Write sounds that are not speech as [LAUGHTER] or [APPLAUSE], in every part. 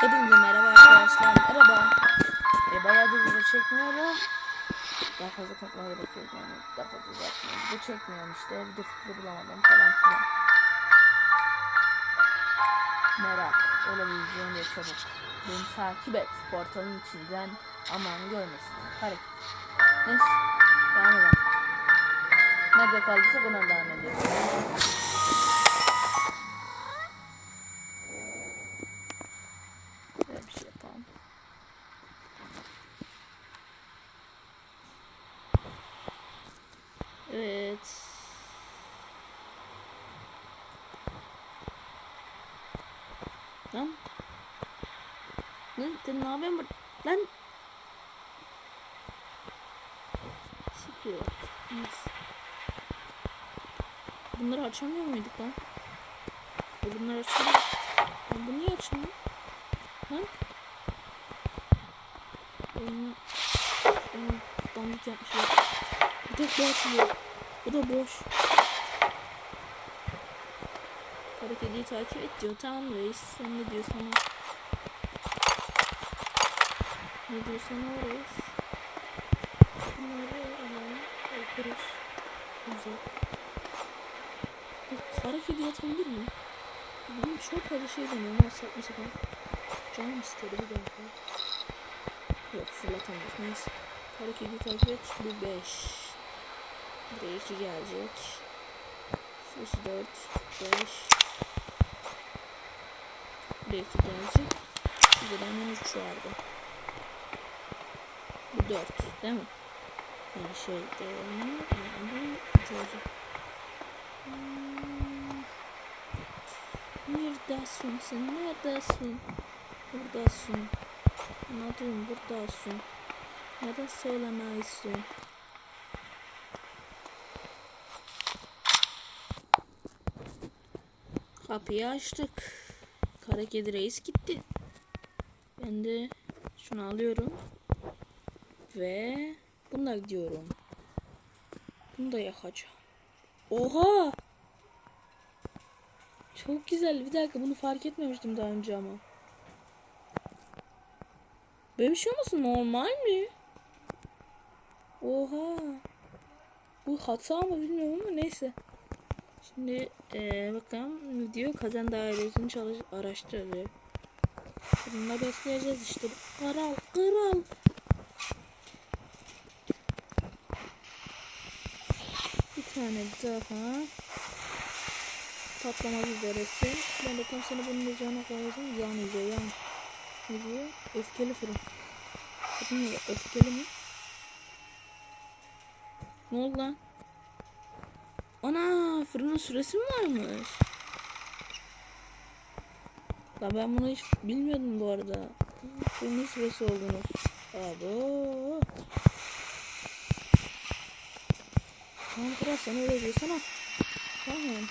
Hepinize merhaba arkadaşlar. Merhaba. E, bayağıdır video çekmiyorum. Daha fazla konuşmaya gerek yani. Daha fazla uzatmıyorum. Video çekmiyorum işte. Video fikri bulamadım falan filan. Merak olabileceğin çabuk. Beni takip et. Portalın içinden aman görmesin. Hareket. Neyse. Devam edelim. Nerede kaldıysa buna devam ediyoruz. Böyle bir şey yapalım. Evet. Lan. Sen ne yapıyorsun? Lan. Sıkıyor. Neyse. Bunları açamıyor muyduk lan? E bunları açamıyor. Lan bu niye açılmıyor? Lan. Oyunu, oyunu dandik yapmışlar. Bir tek bu açılıyor. Bu da boş. Kara kediyi takip et diyor. Tamam reis. Sen ne diyorsun o? Ne diyorsun o reis? Bunları alalım. Okuruz. Güzel. Bu kara kedi yatabilir mi? Bugün çok fazla şey deniyor. Ne saçma sapan. Canım istedi bir dakika. Yok fırlatamayız. Neyse. Kara kedi takip et. Bu 5. Buraya 2 gelecek. Şurası 4. 5. 2 gelecek. Şurada da hemen 3 vardı. Bu 4 değil mi? Yani şey. Yani bu 3 olacak. Hmm. Neredesin sen? Neredesin? Buradasın. Anladım buradasın. Neden söylemezsin? Kapıyı açtık. Kara kedi reis gitti. Ben de şunu alıyorum. Ve bununla gidiyorum. Bunu da yakacağım. Oha! Çok güzel. Bir dakika bunu fark etmemiştim daha önce ama. Böyle bir şey olmasın normal mi? Oha. Bu hata mı bilmiyorum ama neyse. Şimdi eee bakalım video kazan dairesini çalış araştırıyor. Bununla besleyeceğiz işte. Kral kral. Bir tane daha. Patlamak üzeresi. Ben tam seni bunun üzerine koyacağım. Yan iyice yan. Ne diyor? Öfkeli fırın. Ne? Öfkeli mi? Ne oldu lan? Ana fırının süresi mi varmış? La ben bunu hiç bilmiyordum bu arada. Fırının süresi olduğunu. Abo. Tamam kral sen öyle diyorsan al. Tamam.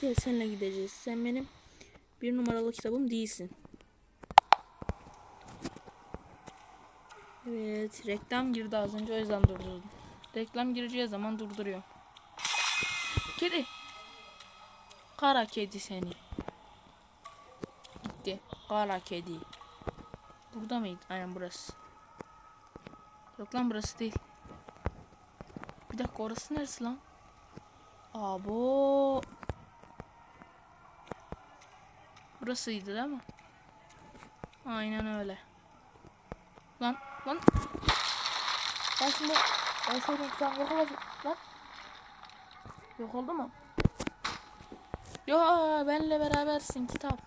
Gel seninle gideceğiz. Sen benim bir numaralı kitabım değilsin. Evet reklam girdi az önce o yüzden durdurdum. Reklam gireceği zaman durduruyor. Kedi. Kara kedi seni. Gitti. Kara kedi. Burada mıydı? Aynen burası. Yok lan burası değil. Bir dakika orası neresi lan? Abo. Burasıydı değil mi? Aynen öyle. Lan lan. Ben şimdi ben seni şu an yok olacak lan. Yok oldu mu? Yo benle berabersin kitap.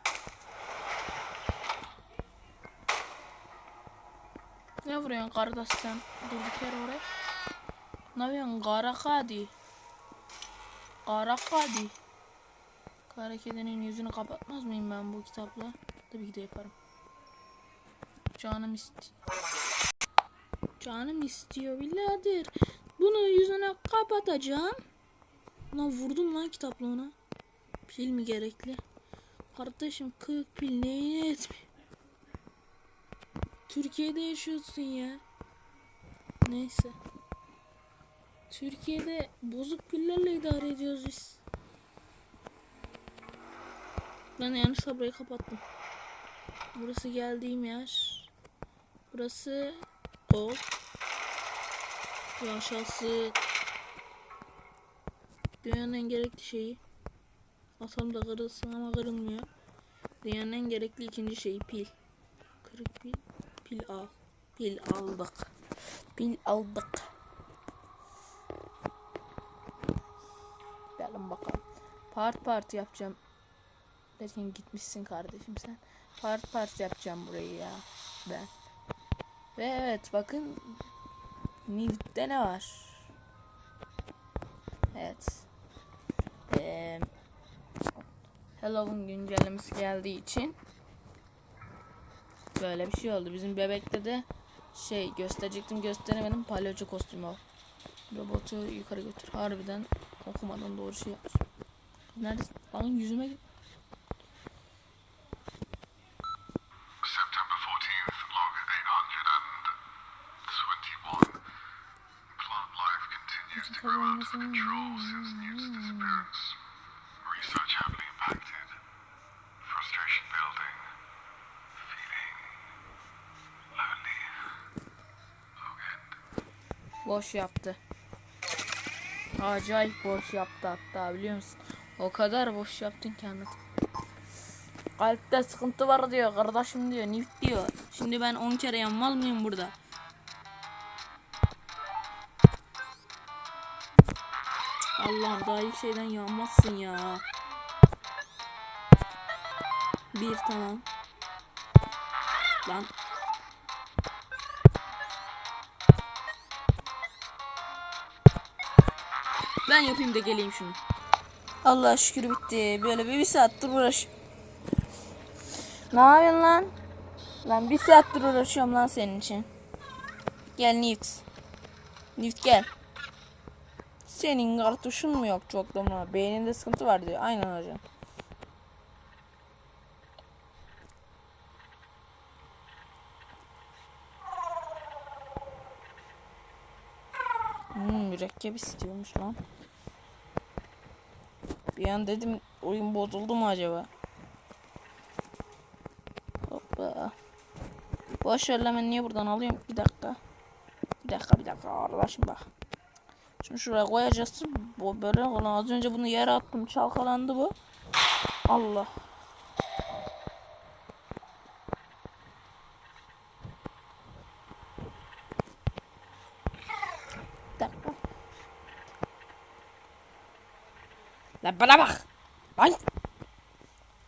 Ne vuruyorsun kardeş sen? Durduk yere oraya. Ne yapıyorsun kara kadi? Kara kadi. Kara kedinin yüzünü kapatmaz mıyım ben bu kitapla? Tabii ki de yaparım. Canım istiyor. Canım istiyor birader. Bunu yüzüne kapatacağım. Lan vurdum lan kitapla ona. Pil mi gerekli? Kardeşim 40 pil neyine etmiyor? Türkiye'de yaşıyorsun ya. Neyse. Türkiye'de bozuk pillerle idare ediyoruz biz. Ben yanlışlıkla burayı kapattım. Burası geldiğim yer. Burası o. Aşağısı dünyanın en gerekli şeyi. Atalım da kırılsın ama kırılmıyor. Dünyanın en gerekli ikinci şeyi pil. Kırık pil. Pil al. Pil aldık. Pil aldık. Gelin bakalım. Part part yapacağım. Derken gitmişsin kardeşim sen. Part part yapacağım burayı ya. Ben. Ve evet bakın. Newt'te ne var? Evet. Ee, Halloween güncellemesi geldiği için böyle bir şey oldu. Bizim bebekte de şey gösterecektim gösteremedim. Palyaço kostümü o. Robotu yukarı götür. Harbiden okumadan doğru şey yapmış. Neredesin? Bakın yüzüme git. Boş yaptı. Acayip boş yaptı hatta biliyor musun? O kadar boş yaptın ki anlat. Kalpte sıkıntı var diyor kardeşim diyor Nift diyor. Şimdi ben 10 kere yanmal mıyım burada? Allah'ım daha iyi şeyden yanmazsın ya. Bir tamam. Lan Ben yapayım da geleyim şunu. Allah şükür bitti. Böyle bir, bir saattir uğraş. Ne yapıyorsun lan? Lan bir saattir uğraşıyorum lan senin için. Gel Newt. Newt gel. Senin kartuşun mu yok çok mı? Beyninde sıkıntı var diyor. Aynen hocam. Mürekkep istiyormuş lan. Bir an dedim oyun bozuldu mu acaba? Hoppa. Boş ver niye buradan alıyorum? Bir dakika. Bir dakika bir dakika arkadaşım bak. Şunu şuraya koyacaksın. Bu böyle az önce bunu yere attım çalkalandı bu. Allah. Lan bana bak. Lan.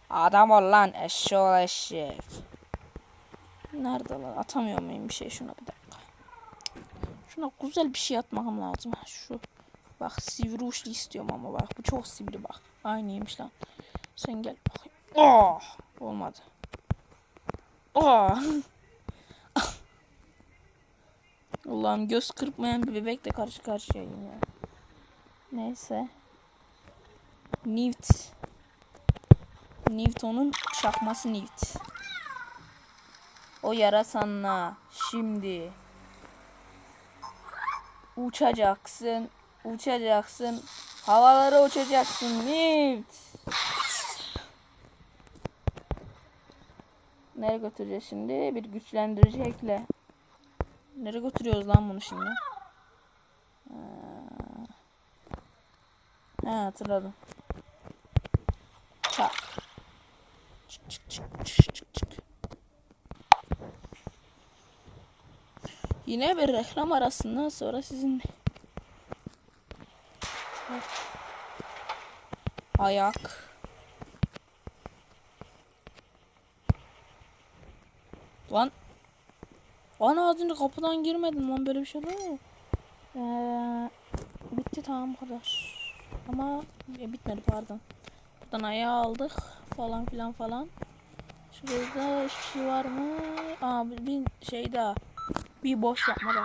Adam ol lan eşşoğlu eşek. Nerede lan? Atamıyor muyum bir şey şuna bir dakika. Şuna güzel bir şey atmam lazım. Şu. Bak sivri uçlu istiyorum ama bak bu çok sivri bak. Aynıymış lan. Sen gel bakayım. Oh! Olmadı. Oh! [LAUGHS] Allah'ım göz kırpmayan bir bebekle karşı karşıyayım ya. Neyse. Newt. Newton'un çakması Newt. O yarasanla şimdi uçacaksın, uçacaksın, havalara uçacaksın Newt. Nereye götüreceğiz şimdi? Bir güçlendirici ekle. Nereye götürüyoruz lan bunu şimdi? Ha, ha hatırladım. Yine bir reklam arasından sonra sizinle. Ayak. Lan. Ana az önce kapıdan girmedim lan böyle bir şey değil mi? Ee, bitti tamam bu kadar. Ama e, bitmedi pardon. Buradan ayağı aldık falan filan falan. Şurada hiçbir şey var mı? Aa bir, şey daha. Bir boş yapma da.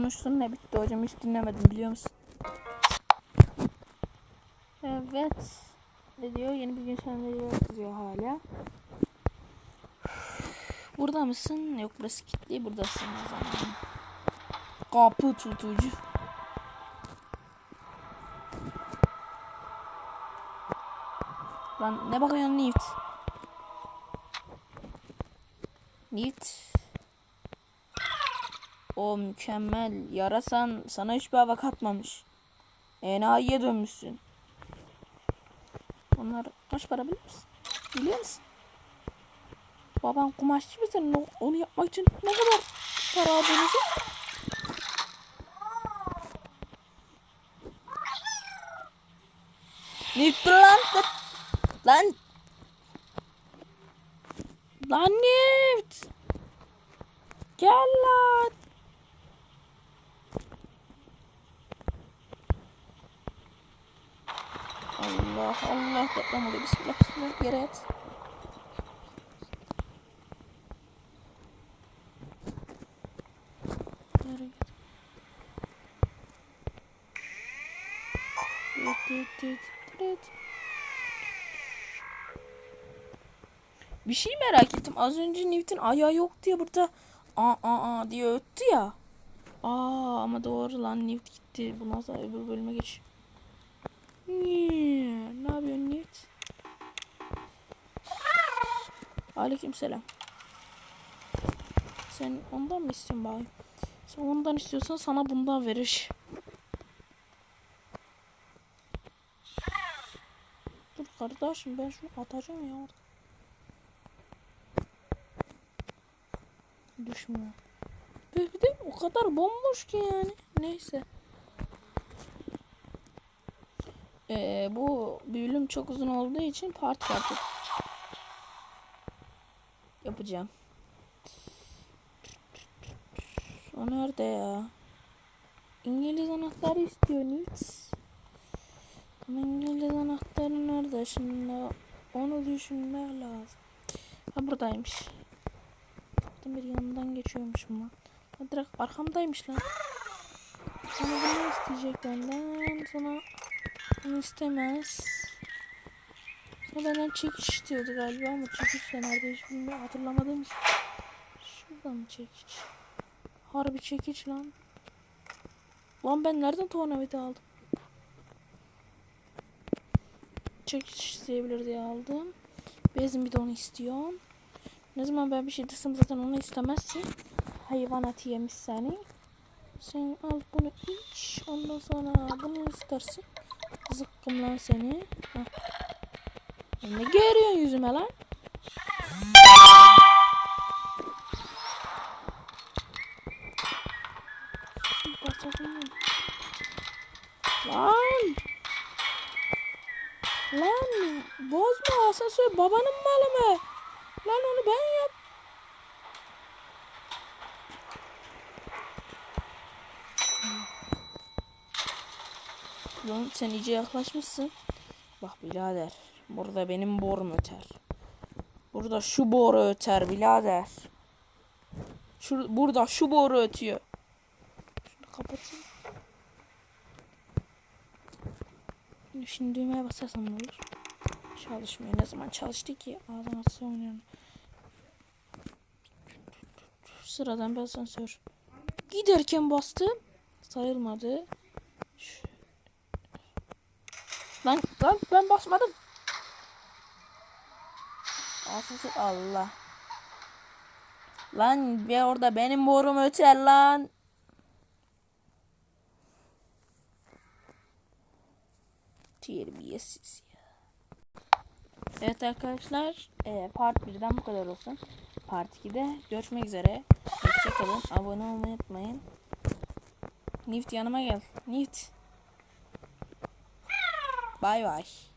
Konuştun ne bitti hocam hiç dinlemedim biliyor musun? Evet. Ne diyor? Yeni bir gün senaryo yazıyor hala. Burada mısın? Yok burası kilitli. Buradasın o zaman. Kapı tutucu. Lan ne bakıyorsun Newt? Newt. O mükemmel. Yarasan sana hiçbir hava katmamış. Enayiye dönmüşsün. Onlar kaç para biliyor musun? Biliyor musun? Baban kumaşçı mı senin? Onu yapmak için ne kadar para aldığınızı? Dur lan. Lan. Lan. Gel lan. Allah deprem oluyor. Bismillah bismillah yere yat. Bir şey merak ettim. Az önce Newt'in ayağı yok diye burada aa aa aa diye öttü ya. Aa ama doğru lan Newt gitti. Bu nasıl öbür bölüme geç. Niye? Ne yapıyorsun Newt? Aleykümselam. Sen ondan mı istiyorsun bari? Sen ondan istiyorsan sana bundan verir. Dur kardeşim ben şunu atacağım ya. Düşmüyor. Bir de o kadar bomboş ki yani. Neyse. Ee, bu bölüm çok uzun olduğu için part part yapacağım. O nerede ya? İngiliz anahtarı istiyor. Ama İngiliz anahtarı nerede şimdi? Onu düşünmek lazım. Ha buradaymış. Baktım bir yanından geçiyormuşum lan. Ha direkt arkamdaymış lan. Sana bunu isteyecek benden. Sana bunu istemez. Sana benden çekiş istiyordu galiba ama çekiş de nerede hiç bilmiyorum hatırlamadım. Şuradan mı çekiş? Harbi çekiç lan. Lan ben nereden tornavida aldım? Çekiç isteyebilir diye aldım. Bezin bir de onu istiyorum. Ne zaman ben bir şey desem zaten onu istemezsin. Hayvanat yemiş seni. Sen al bunu iç. Ondan sonra bunu istersin. Zıkkım lan seni. Heh. Ne görüyorsun yüzüme lan? Lan! Lan bozma asansör babanın malı mı? Lan onu ben yap. Lan sen iyice yaklaşmışsın. Bak birader. Burada benim borum öter. Burada şu boru öter birader. Şu, burada şu boru ötüyor. Şunu kapatayım. Şimdi düğmeye basarsam ne olur? Çalışmıyor. Ne zaman çalıştı ki? Ağzına oynuyorum. Sıradan bir asansör. Giderken bastım. Sayılmadı. Şu- Lan, ben basmadım. Asansör Allah. Lan bir orada benim borum öter lan. Terbiyesiz ya. Evet arkadaşlar e, part 1'den bu kadar olsun. Part 2'de görüşmek üzere. Hoşçakalın. Abone olmayı unutmayın. Nift yanıma gel. Nift. Bay bay.